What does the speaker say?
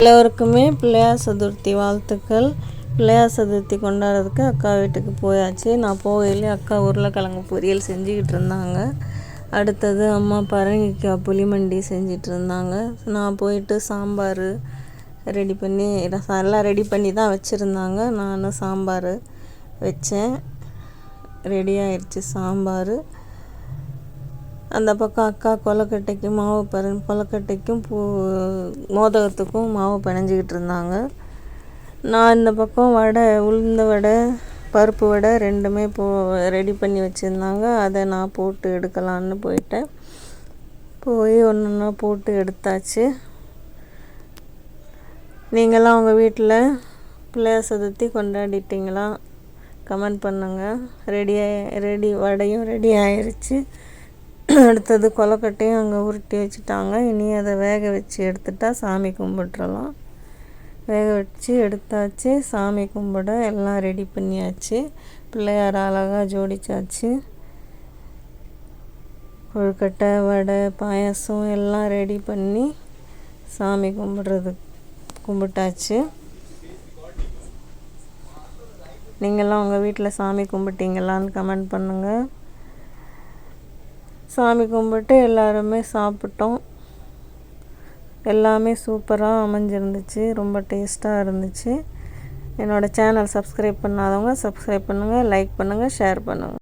எல்லோருக்குமே பிள்ளையார் சதுர்த்தி வாழ்த்துக்கள். பிள்ளையார் சதுர்த்தி கொண்டாடுறதுக்கு அக்கா வீட்டுக்கு போயாச்சு. நான் போகையிலே அக்கா உருளைக்கிழங்கு பொரியல் செஞ்சுக்கிட்டு இருந்தாங்க. அடுத்தது அம்மா பரங்கிக்காய் புளிமண்டி செஞ்சிட்டு இருந்தாங்க. நான் போயிட்டு சாம்பார் ரெடி பண்ணி ரசம் எல்லாம் ரெடி பண்ணி தான் வச்சுருந்தாங்க. நானும் சாம்பார் வச்சேன். ரெடி ஆயிடுச்சு சாம்பார். அந்த பக்கம் அக்கா கொலக்கட்டைக்கு மாவு பர கொலக்கட்டைக்கும் பூ மோதகத்துக்கும் மாவு பிணைஞ்சிக்கிட்டு இருந்தாங்க. நான் இந்த பக்கம் வடை உளுந்த வடை பருப்பு வடை ரெண்டுமே போ ரெடி பண்ணி வச்சுருந்தாங்க. அதை நான் போட்டு எடுக்கலான்னு போயிட்டேன். போய் ஒன்று ஒன்றா போட்டு எடுத்தாச்சு. நீங்களாம் உங்கள் வீட்டில் பிள்ளையார் சதுர்த்தி கொண்டாடிட்டீங்களா? கமெண்ட் பண்ணுங்கள் ரெடி ரெடி வடையும் ரெடி ஆயிடுச்சு அடுத்தது கொலக்கட்டையும் அங்கே உருட்டி வச்சுட்டாங்க. இனி அதை வேக வச்சு எடுத்துட்டா சாமி கும்பிட்றலாம் வேக வச்சு எடுத்தாச்சு. சாமி கும்பிட எல்லாம் ரெடி பண்ணியாச்சு. பிள்ளையார் அழகாக ஜோடிச்சாச்சு. கொழுக்கட்டை வடை பாயாசம் எல்லாம் ரெடி பண்ணி சாமி கும்பிட்றது கும்பிட்டாச்சு. நீங்களாம் உங்கள் வீட்டில் சாமி கும்பிட்டீங்களான்னு கமெண்ட் பண்ணுங்கள் சாமி கும்பிட்டு எல்லாருமே சாப்பிட்டோம். எல்லாமே சூப்பராக அமைஞ்சிருந்துச்சு. ரொம்ப டேஸ்ட்டாக இருந்துச்சு. என்னோடய சேனல் சப்ஸ்கிரைப் பண்ணாதவங்க சப்ஸ்கிரைப் பண்ணுங்கள் லைக் பண்ணுங்கள் ஷேர் பண்ணுங்கள்